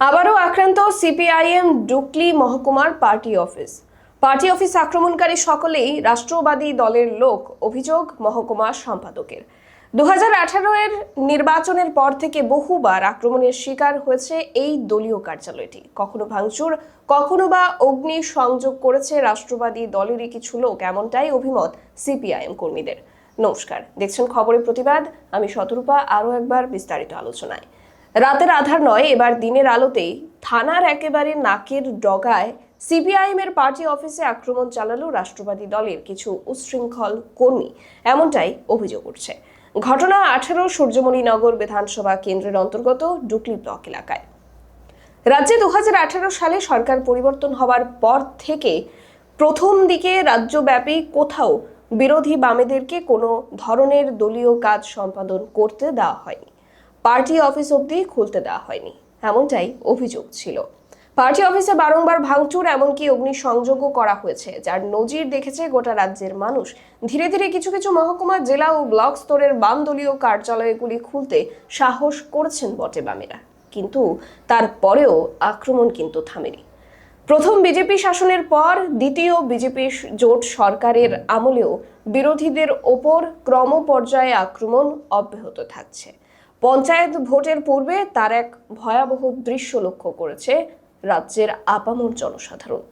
আবারও আক্রান্ত সিপিআইএম ডুকলি মহকুমার পার্টি অফিস। পার্টি অফিস আক্রমণকারী সকলেই রাষ্ট্রবাদী দলের লোক, অভিযোগ মহকুমা সম্পাদকের। দুহাজার আঠারো এর নির্বাচনের পর থেকে বহুবার আক্রমণের শিকার হয়েছে এই দলীয় কার্যালয়টি। কখনো ভাঙচুর, কখনো বা অগ্নি সংযোগ করেছে রাষ্ট্রবাদী দলেরই কিছু লোক, এমনটাই অভিমত সিপিআইএম কর্মীদের। নমস্কার, দেখছেন খবরের প্রতিবাদ। আমি শতরূপা, আরও একবার বিস্তারিত আলোচনায়। রাতের আধার নয়, এবার দিনের আলোতেই থানার একেবারে নাকের ডগায় সিপিআইএম এর পার্টি অফিসে আক্রমণ চালালো রাষ্ট্রবাদী দলের কিছু উচ্ছৃঙ্খল কর্মী। এমনটাই অভিযোগ উঠছে। ঘটনা আঠারো সূর্যমণিনগর বিধানসভা কেন্দ্রের অন্তর্গত ডুকলি ব্লক এলাকায়। রাজ্যে দু হাজার আঠারো সালে সরকার পরিবর্তন হওয়ার পর থেকে প্রথম দিকে রাজ্যব্যাপী কোথাও বিরোধী বামেদেরকে কোনো ধরনের দলীয় কাজ সম্পাদন করতে দেওয়া হয়নি। পার্টি অফিস অবধি খুলতে দেওয়া হয়নি। এমনটাই অভিযোগ ছিল। পার্টি অফিসে বারংবার ভাঙচুর, এমনকি অগ্নিসংযোগও করা হয়েছে, যার নজির দেখেছে গোটা রাজ্যের মানুষ। ধীরে ধীরে কিছু কিছু মহকুমা, জেলা ও ব্লক স্তরের বাম দলীয় কার্যালয়গুলি খুলতে সাহস করছেন বটে বামেরা। কিন্তু তারপরেও আক্রমণ কিন্তু থামেনি। প্রথম বিজেপি শাসনের পর দ্বিতীয় বিজেপি জোট সরকারের আমলেও বিরোধীদের ওপর ক্রমপর্যায়ে আক্রমণ অব্যাহত থাকছে। পঞ্চায়েত ভোটের পূর্বে তার এক ভয়াবহ দৃশ্য লক্ষ্য করেছে রাজ্যের আপামর জনসাধারণ।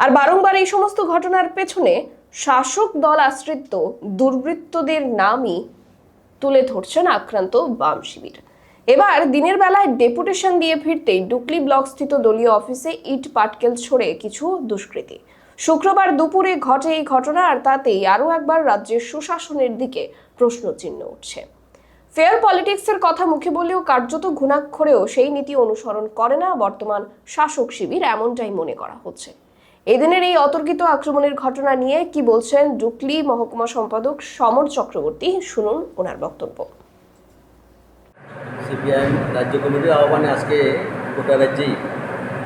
আর বারংবার এই সমস্ত ঘটনার পেছনে শাসক দল আশ্রিত দুর্বৃত্তদের নামই তুলে ধরছেন আক্রান্ত বাম শিবির। এবার দিনের বেলায় ডেপুটেশন দিয়ে ফিরতেই ডুকলি ব্লক স্থিত দলীয় অফিসে ইট পাটকেল ছড়ে কিছু দুষ্কৃতী। শুক্রবার দুপুরে ঘটে এই ঘটনা আর তাতেই আরও একবার রাজ্যের সুশাসনের দিকে প্রশ্নচিহ্ন উঠছে। ফেয়ার পলিটিক্সের কথা মুখে বললেও কার্যত ঘুণাক্ষরেও সেই নীতি অনুসরণ করে না বর্তমান শাসক শিবির, এমনটাই মনে করা হচ্ছে। এদিনের এই অতর্কিত আক্রমণের ঘটনা নিয়ে কি বলছেন ডুকলি মহকুমা সম্পাদক সমর চক্রবর্তী, শুনুন ওনার বক্তব্য। সিপিআইএম রাজ্য কমিটির আহ্বানে আজকে গোটা রাজ্যেই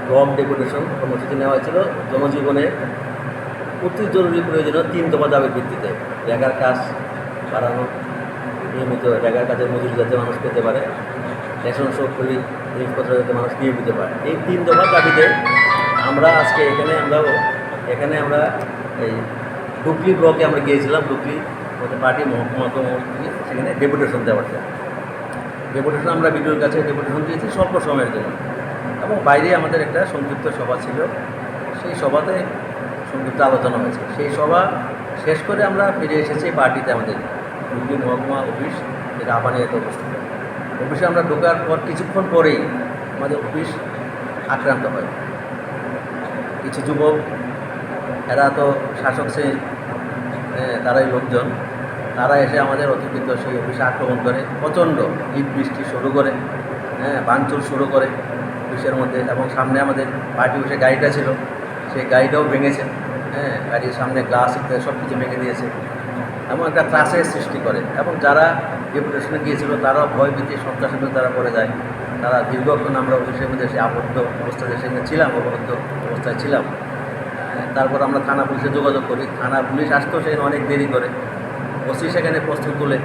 ব্লক ডেপুটেশন কর্মসূচি নেওয়া হয়েছিল। জনজীবনে অতি জরুরি প্রয়োজনীয় তিন দফা দাবির ভিত্তিতে। রেগার কাজ বাড়ানো নিয়মিত রেগার কাজের মজুরি যাতে মানুষ পেতে পারে। রেশন সবগুলি জিনিসপত্র যাতে মানুষ নিয়মিত পায়। এই তিন দফা দাবিতে আমরা আজকে এখানে আমরা এখানে আমরা এই ডুকলি ব্লকে আমরা গিয়েছিলাম ডুকলি পার্টি মহকুমা সেখানে ডেপুটেশন দেওয়ার জন্য। ডেপুটেশন আমরা বিডিওর কাছে ডেপুটেশন দিয়েছি স্বল্প সময়ের জন্য। এবং বাইরে আমাদের একটা সংক্ষিপ্ত সভা ছিল। সেই সভাতে সংক্ষিপ্ত আলোচনা হয়েছে। সেই সভা শেষ করে আমরা ফিরে এসেছি পার্টিতে আমাদের। হুগলি মহকুমা অফিস যেটা আপানিয়াতে অবস্থিত। অফিসে আমরা ঢোকার পর কিছুক্ষণ পরেই আমাদের অফিস আক্রান্ত হয়। কিছু যুবক, এরা তো শাসক শ্রেণির তারাই লোকজন, তারা এসে আমাদের অতিরিক্ত সেই অফিসে আক্রমণ করে, প্রচণ্ড ইট বৃষ্টি শুরু করে হ্যাঁ ভাঙচুর শুরু করে অফিসের মধ্যে এবং সামনে আমাদের পার্টি অফিসে গাড়িটা ছিল, সেই গাড়িটাও ভেঙেছে হ্যাঁ গাড়ির সামনে গ্লাস ইত্যাদি সব কিছু ভেঙে দিয়েছে। এমন একটা ত্রাসের সৃষ্টি করে। এবং যারা ডেপুটেশনে গিয়েছিল, তারাও ভয় ভীতি, সন্ত্রাসের তারা পড়ে যায়। তারা দীর্ঘক্ষণ আমরা অফিসের মধ্যে সে আবদ্ধ অবস্থায় সেখানে ছিলাম অবরুদ্ধ অবস্থায় ছিলাম। তারপর আমরা থানা পুলিশে যোগাযোগ করি। থানা পুলিশ আসতেও সেখানে অনেক দেরি করে। ওসি সেখানে প্রস্তুত তুলে,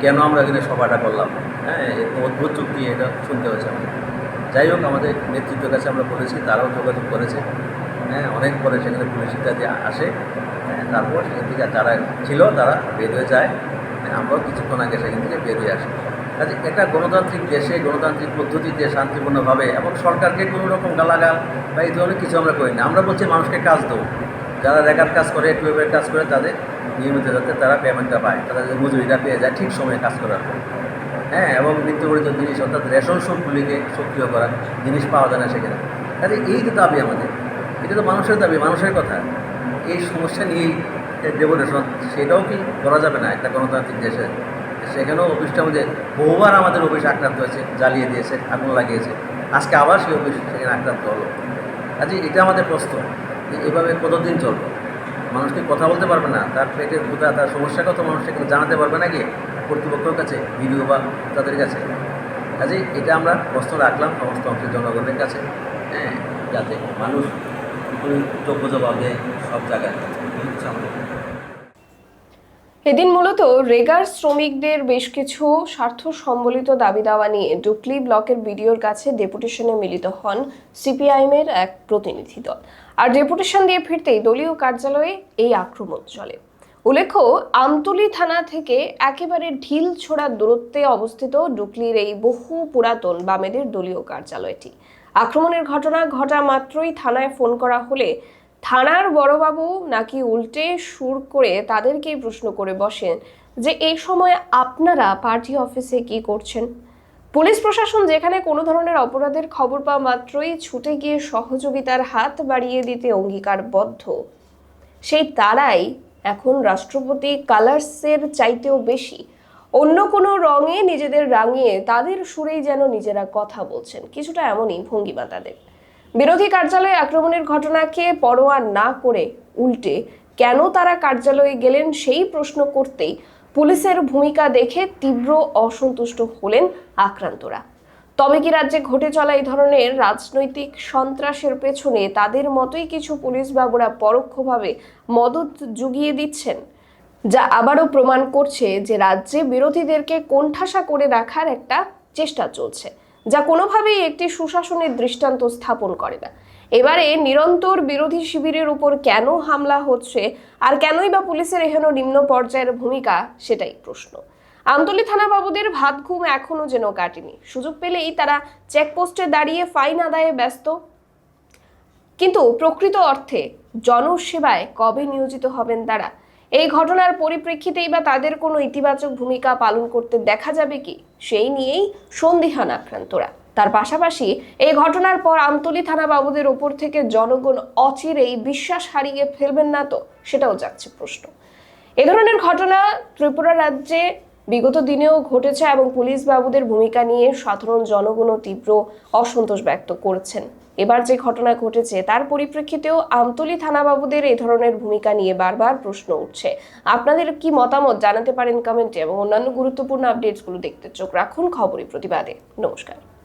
কেন আমরা এখানে সভাটা করলাম? হ্যাঁ অদ্ভুত চুক্তি এটা শুনতে হয়েছে আমাদের। যাই হোক, আমাদের নেতৃত্বের কাছে আমরা বলেছি, তারাও যোগাযোগ করেছে। হ্যাঁ অনেক পরে সেখানে পুলিশ ইত্যাদি আসে। হ্যাঁ, তারপর সেখান থেকে যারা ছিল তারা বের হয়ে যায়। হ্যাঁ, আমরাও কিছুক্ষণ আগে সেখান থেকে বের হয়ে আসি। কাজে এটা গণতান্ত্রিক দেশে গণতান্ত্রিক পদ্ধতিতে শান্তিপূর্ণভাবে এবং সরকারকে কোনো রকম গালাগাল বা এই ধরনের কিছু আমরা করি না। আমরা বলছি মানুষকে কাজ দেবো যারা রেখার কাজ করে টুয়েবের কাজ করে তাদের নিয়মিত যাতে তারা পেমেন্টটা পায় তারা মজুরিটা পেয়ে যায় ঠিক সময়ে কাজ করার পর। হ্যাঁ এবং নিত্য জিনিস অর্থাৎ রেশন সবগুলিকে সক্রিয় করা জিনিস পাওয়া যায় না সেখানে। কাজে এই যে দাবি আমাদের এটা তো মানুষের দাবি, মানুষের কথা। এই সমস্যা নিয়েই ডেপুটেশন সেটাও কি করা যাবে না একটা গণতান্ত্রিক দেশে? সেখানেও অফিসটা আমাদের বহুবার আমাদের অফিস আক্রান্ত হয়েছে, জ্বালিয়ে দিয়েছে, আগুন লাগিয়েছে। আজকে আবার সেই অফিস সেখানে আক্রান্ত হলো। কাজে এটা আমাদের প্রশ্ন যে এভাবে কতদিন চলবে? মানুষকে কথা বলতে পারবে না? তার পেটের ক্ষুদা তার সমস্যা কত মানুষ সেখানে জানাতে পারবে নাকি কর্তৃপক্ষের কাছে ভিডিও বা তাদের কাছে। কাজেই এটা আমরা প্রশ্ন রাখলাম সমস্ত অংশের জনগণের কাছে হ্যাঁ যাতে মানুষ এদিন মূলত রেগার শ্রমিকদের বেশ কিছু স্বার্থ সম্বলিত দাবি দাওয়া নিয়ে ডুকলি ব্লকের বিডিওর কাছে ডেপুটেশনে মিলিত হন সিপিআইএমের এক প্রতিনিধি দল। আর ডেপুটেশন দিয়ে ফিরতেই দলীয় কার্যালয়ে এই আক্রমণ চলে। উল্লেখ্য, আমতলী থানা থেকে একেবারে ঢিল ছোড়া দূরত্বে অবস্থিত ডুকলির এই বহু পুরাতন বামেদের দলীয় কার্যালয়টি। আক্রমণের ঘটনা ঘটা মাত্রই থানায় ফোন করা হলে থানার বড়বাবু নাকি উল্টে সুর করে তাদেরকেই প্রশ্ন করে বসেন যে, এই সময় আপনারা পার্টি অফিসে কি করছেন? পুলিশ প্রশাসন যেখানে কোনো ধরনের অপরাধের খবর পাওয়া মাত্রই ছুটে গিয়ে সহযোগিতার হাত বাড়িয়ে দিতে অঙ্গীকারবদ্ধ। সেই তারাই এখন রাষ্ট্রপতি কালার্সের চাইতেও বেশি। অন্য কোনো রঙে নিজেদের রাঙিয়ে তাদের সুরেই যেন নিজেরা কথা বলছেন। কিছুটা এমনই ভঙ্গিমা তাদের। বিরোধী কার্যালয়ে আক্রমণের ঘটনাকে পরোয়া না করে উল্টে কেন তারা কার্যালয়ে গেলেন সেই প্রশ্ন করতেই পুলিশের ভূমিকা দেখে তীব্র অসন্তুষ্ট হলেন আক্রান্তরা। তবে কি রাজ্যে ঘটে চলা এই ধরনের রাজনৈতিক সন্ত্রাসের পেছনে তাদের মতোই কিছু পুলিশ বাবুরা পরোক্ষভাবে মদত জুগিয়ে দিচ্ছেন? যা আবারও প্রমাণ করছে যে রাজ্যে বিরোধীদেরকে কোণঠাসা করে রাখার একটা চেষ্টা চলছে, যা কোনোভাবেই একটি সুশাসনের দৃষ্টান্ত স্থাপন করে না। এবারে নিরন্তর বিরোধী শিবিরের উপর কেন হামলা হচ্ছে আর কেনই বা পুলিশের এহেন নিম্ন পর্যায়ের ভূমিকা, সেটাই প্রশ্ন। আমতলী থানা বাবুদের ভাত ঘুম এখনও যেন কাটেনি। সুযোগ পেলেই তারা চেকপোস্টে দাঁড়িয়ে ফাইন আদায়ে ব্যস্ত। কিন্তু প্রকৃত অর্থে জনসেবায় কবে নিয়োজিত হবেন তারা? এই ঘটনার পরিপ্রেক্ষিতেই বা তাদের কোনো ইতিবাচক ভূমিকা পালন করতে দেখা যাবে কি? সেই নিয়েই সন্দিহান আক্রান্তরা। তার পাশাপাশি এই ঘটনার পর আমতলী থানা বাবুদের ওপর থেকে জনগণ অচিরেই বিশ্বাস হারিয়ে ফেলবেন না তো? সেটাও যাচ্ছে প্রশ্ন। এ ধরনের ঘটনা ত্রিপুরা রাজ্যে বিগত দিনেও ঘটেছে এবং পুলিশ বাবুদের ভূমিকা নিয়ে সাধারণ জনগণও তীব্র অসন্তোষ ব্যক্ত করছেন। এবার যে ঘটনা ঘটেছে, তার পরিপ্রেক্ষিতেও আমতলি থানা বাবুদের এ ধরনের ভূমিকা নিয়ে বারবার প্রশ্ন উঠছে। আপনাদের কি মতামত জানাতে পারেন কমেন্টে এবং অন্যান্য গুরুত্বপূর্ণ আপডেটসগুলো দেখতে চোখ রাখুন খবরই প্রতিবাদে। নমস্কার।